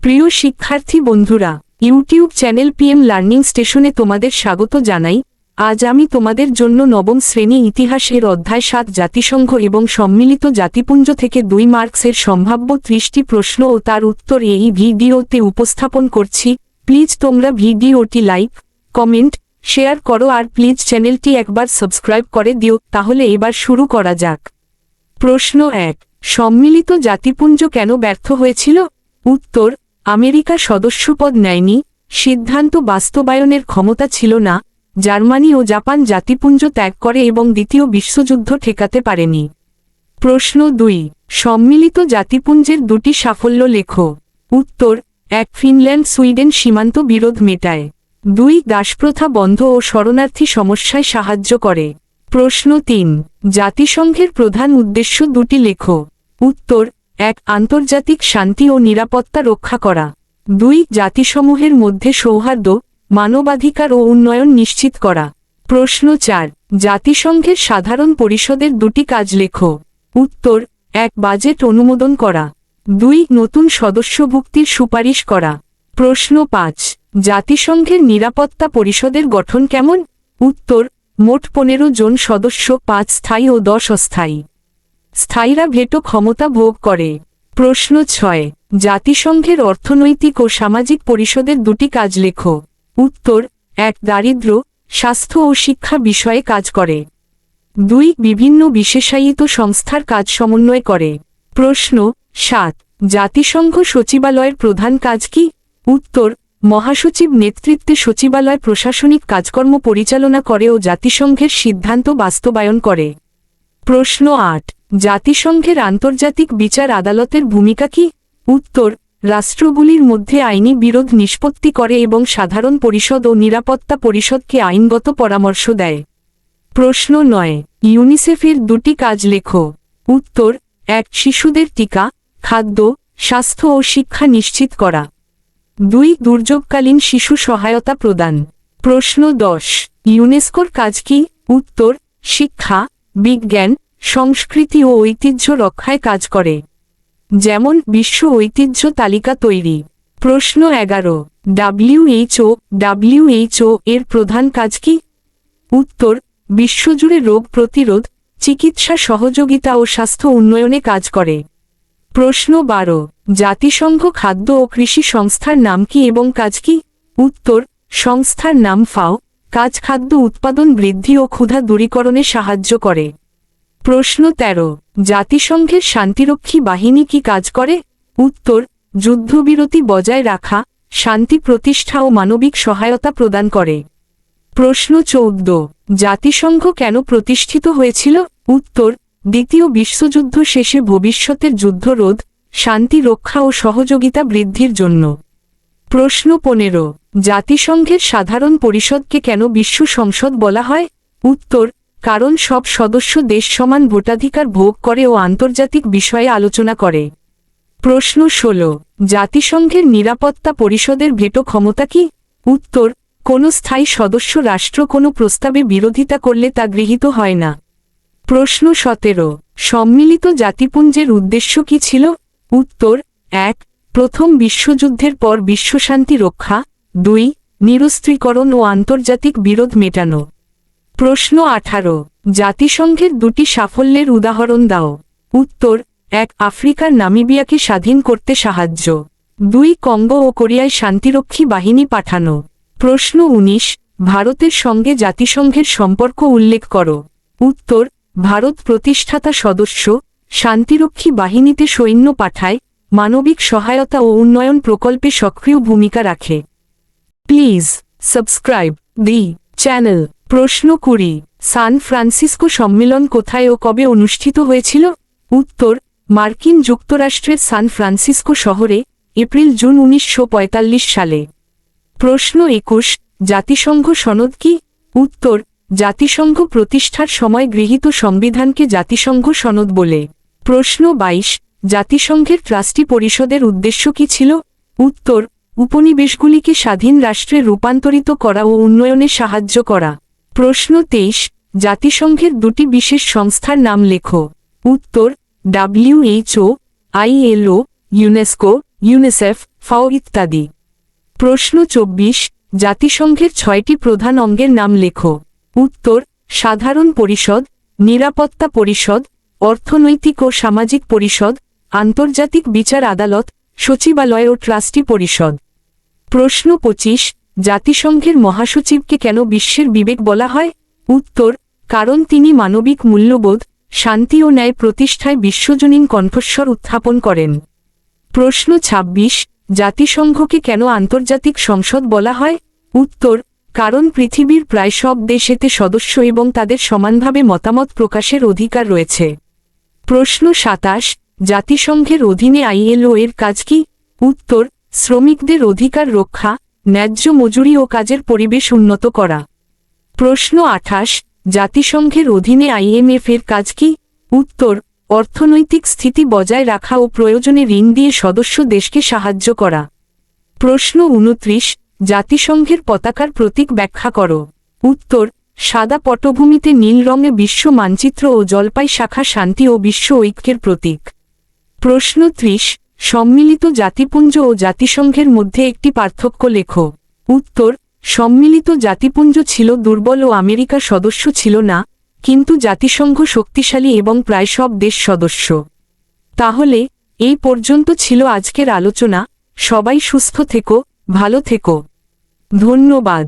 প্রিয় শিক্ষার্থী বন্ধুরা, ইউটিউব চ্যানেল পিএম লার্নিং স্টেশনে তোমাদের স্বাগত জানাই। আজ আমি তোমাদের জন্য নবম শ্রেণি ইতিহাসের অধ্যায় সাত জাতিসংঘ এবং সম্মিলিত জাতিপুঞ্জ থেকে দুই মার্কসের সম্ভাব্য ত্রিশটি প্রশ্ন ও তার উত্তর এই ভিডিওতে উপস্থাপন করছি। প্লিজ তোমরা ভিডিওটি লাইক, কমেন্ট, শেয়ার করো আর প্লিজ চ্যানেলটি একবার সাবস্ক্রাইব করে দিও, তাহলে এবার শুরু করা যাক। প্রশ্ন এক, সম্মিলিত জাতিপুঞ্জ কেন ব্যর্থ হয়েছিল? উত্তর আমেরিকা সদস্যপদ নেয়নি, সিদ্ধান্ত বাস্তবায়নের ক্ষমতা ছিল না, জার্মানি ও জাপান জাতিপুঞ্জ ত্যাগ করে এবং দ্বিতীয় বিশ্বযুদ্ধ ঠেকাতে পারেনি। প্রশ্ন দুই, সম্মিলিত জাতিপুঞ্জের দুটি সাফল্য লেখ। উত্তর, এক ফিনল্যান্ড সুইডেন সীমান্ত বিরোধ মেটায়। দুই, দাসপ্রথা বন্ধ ও শরণার্থী সমস্যায় সাহায্য করে। প্রশ্ন তিন, জাতিসংঘের প্রধান উদ্দেশ্য দুটি লেখ। উত্তর এক, আন্তর্জাতিক শান্তি ও নিরাপত্তা রক্ষা করা। দুই, জাতিসমূহের মধ্যে সৌহার্দ্য, মানবাধিকার ও উন্নয়ন নিশ্চিত করা। প্রশ্ন চার, জাতিসংঘের সাধারণ পরিষদের দুটি কাজ লেখ। উত্তর, এক, বাজেট অনুমোদন করা। দুই, নতুন সদস্যভুক্তির সুপারিশ করা। প্রশ্ন পাঁচ, জাতিসংঘের নিরাপত্তা পরিষদের গঠন কেমন? উত্তর, মোট পনেরো জন সদস্য, পাঁচ স্থায়ী ও দশ অস্থায়ী। স্থায়ীরা ভেটো ক্ষমতা ভোগ করে। প্রশ্ন ছয়, জাতিসংঘের অর্থনৈতিক ও সামাজিক পরিষদের দুটি কাজ লেখ। উত্তর, এক, দারিদ্র, স্বাস্থ্য ও শিক্ষা বিষয়ে কাজ করে। দুই, বিভিন্ন বিশেষায়িত সংস্থার কাজ সমন্বয় করে। প্রশ্ন সাত, জাতিসংঘ সচিবালয়ের প্রধান কাজ কি? উত্তর, মহাসচিব নেতৃত্বে সচিবালয় প্রশাসনিক কাজকর্ম পরিচালনা করে ও জাতিসংঘের সিদ্ধান্ত বাস্তবায়ন করে। প্রশ্ন আট জাতিসংঘের আন্তর্জাতিক বিচার আদালতের ভূমিকা কি? উত্তর, রাষ্ট্রগুলির মধ্যে আইনি বিরোধ নিষ্পত্তি করে এবং সাধারণ পরিষদ ও নিরাপত্তা পরিষদকে আইনগত পরামর্শ দেয়। প্রশ্ন নয়, ইউনিসেফের দুটি কাজ লেখ। উত্তর, এক, শিশুদের টিকা, খাদ্য, স্বাস্থ্য ও শিক্ষা নিশ্চিত করা। দুই, দুর্যোগকালীন শিশু সহায়তা প্রদান। প্রশ্ন দশ, ইউনেস্কোর কাজ কি? উত্তর, শিক্ষা, বিজ্ঞান সংস্কৃতি ও ঐতিহ্য রক্ষায় কাজ করে। যেমন, বিশ্ব ঐতিহ্য তালিকা তৈরি। প্রশ্ন এগারো ডাব্লিউএইচও ডাব্লিউএইচও এর প্রধান কাজ কি? উত্তর, বিশ্বজুড়ে রোগ প্রতিরোধ, চিকিৎসা সহযোগিতা ও স্বাস্থ্য উন্নয়নে কাজ করে। প্রশ্ন বারো, জাতিসংঘ খাদ্য ও কৃষি সংস্থার নাম কি এবং কাজ কি? উত্তর, সংস্থার নাম ফাও, কাজ খাদ্য উৎপাদন বৃদ্ধি ও ক্ষুধা দূরীকরণে সাহায্য করে। প্রশ্ন ১৩ জাতিসংঘের শান্তিরক্ষী বাহিনী কি কাজ করে? উত্তর, যুদ্ধবিরতি বজায় রাখা, শান্তি প্রতিষ্ঠা ও মানবিক সহায়তা প্রদান করে। প্রশ্ন চৌদ্দ। জাতিসংঘ কেন প্রতিষ্ঠিত হয়েছিল? উত্তর, দ্বিতীয় বিশ্বযুদ্ধ শেষে ভবিষ্যতের যুদ্ধরোধ, শান্তি রক্ষা ও সহযোগিতা বৃদ্ধির জন্য। প্রশ্ন পনেরো। জাতিসংঘের সাধারণ পরিষদকে কেন বিশ্ব সংসদ বলা হয়? উত্তর কারণ সব সদস্য দেশ সমান ভোটাধিকার ভোগ করে ও আন্তর্জাতিক বিষয়ে আলোচনা করে। প্রশ্ন ১৬ জাতিসংঘের নিরাপত্তা পরিষদের ভেটো ক্ষমতা কি? উত্তর, কোনো স্থায়ী সদস্য রাষ্ট্র কোনো প্রস্তাবে বিরোধিতা করলে তা গৃহীত হয় না। প্রশ্ন সতেরো, সম্মিলিত জাতিপুঞ্জের উদ্দেশ্য কি ছিল? উত্তর, এক, প্রথম বিশ্বযুদ্ধের পর বিশ্বশান্তি রক্ষা, দুই, নিরস্ত্রীকরণ ও আন্তর্জাতিক বিরোধ মেটানো। প্রশ্ন আঠারো। জাতিসংঘের দুটি সাফল্যের উদাহরণ দাও। উত্তর, এক আফ্রিকার নামিবিয়াকে স্বাধীন করতে সাহায্য। দুই, কঙ্গো ও কোরিয়ায় শান্তিরক্ষী বাহিনী পাঠানো। প্রশ্ন ১৯ ভারতের সঙ্গে জাতিসংঘের সম্পর্ক উল্লেখ করো। উত্তর, ভারত প্রতিষ্ঠাতা সদস্য, শান্তিরক্ষী বাহিনীতে সৈন্য পাঠায়, মানবিক সহায়তা ও উন্নয়ন প্রকল্পে সক্রিয় ভূমিকা রাখে। Please, subscribe the channel. প্রশ্ন কুড়ি সান ফ্রান্সিসকো সম্মেলন কোথায় ও কবে অনুষ্ঠিত হয়েছিল? উত্তর, মার্কিন যুক্তরাষ্ট্রের সান ফ্রান্সিসকো শহরে, এপ্রিল জুন উনিশশো পঁয়তাল্লিশ সালে। প্রশ্ন একুশ, জাতিসংঘ সনদ কি? উত্তর, জাতিসংঘ প্রতিষ্ঠার সময় গৃহীত সংবিধানকে জাতিসংঘ সনদ বলে। প্রশ্ন ২২ জাতিসংঘের ট্রাস্টি পরিষদের উদ্দেশ্য কি ছিল? উত্তর, উপনিবেশগুলিকে স্বাধীন রাষ্ট্রে রূপান্তরিত করা ও উন্নয়নে সাহায্য করা। প্রশ্ন তেইশ, জাতিসংঘের দুটি বিশেষ সংস্থার নাম লেখ। উত্তর ডাব্লিউএইচও আইএলও ইউনেস্কো, ইউনিসেফ, ফাও ইত্যাদি। প্রশ্ন চব্বিশ, জাতিসংঘের ছয়টি প্রধান অঙ্গের নাম লেখো। উত্তর, সাধারণ পরিষদ, নিরাপত্তা পরিষদ, অর্থনৈতিক ও সামাজিক পরিষদ, আন্তর্জাতিক বিচার আদালত, সচিবালয় ও ট্রাস্টি পরিষদ। প্রশ্ন পঁচিশ জাতিসংঘের মহাসচিবকে কেন বিশ্বের বিবেক বলা হয়? উত্তর, কারণ তিনি মানবিক মূল্যবোধ, শান্তি ও ন্যায় প্রতিষ্ঠায় বিশ্বজনীন কণ্ঠস্বর উত্থাপন করেন। প্রশ্ন ২৬ জাতিসংঘকে কেন আন্তর্জাতিক সংসদ বলা হয়? উত্তর, কারণ পৃথিবীর প্রায় সব দেশ এতে সদস্য এবং তাদের সমানভাবে মতামত প্রকাশের অধিকার রয়েছে। প্রশ্ন সাতাশ, জাতিসংঘের অধীনে আইএলও এর কাজ কি? উত্তর, শ্রমিকদের অধিকার রক্ষা ন্যায্য মজুরি ও কাজের পরিবেশ উন্নত করা। প্রশ্ন আঠাশ, জাতিসংঘের অধীনে আইএমএফ এর কাজ কি? উত্তর, অর্থনৈতিক স্থিতি বজায় রাখা ও প্রয়োজনে ঋণ দিয়ে সদস্য দেশকে সাহায্য করা। প্রশ্ন উনত্রিশ, জাতিসংঘের পতাকার প্রতীক ব্যাখ্যা করো। উত্তর, সাদা পটভূমিতে নীল রঙে বিশ্ব মানচিত্র ও জলপাই শাখা শান্তি ও বিশ্ব ঐক্যের প্রতীক। প্রশ্ন ত্রিশ সম্মিলিত জাতিপুঞ্জ ও জাতিসংঘের মধ্যে একটি পার্থক্য লেখ। উত্তর, সম্মিলিত জাতিপুঞ্জ ছিল দুর্বল ও আমেরিকা সদস্য ছিল না, কিন্তু জাতিসংঘ শক্তিশালী এবং প্রায় সব দেশ সদস্য। তাহলে, এই পর্যন্ত ছিল আজকের আলোচনা। সবাই সুস্থ থেকো, ভালো থেকো। ধন্যবাদ।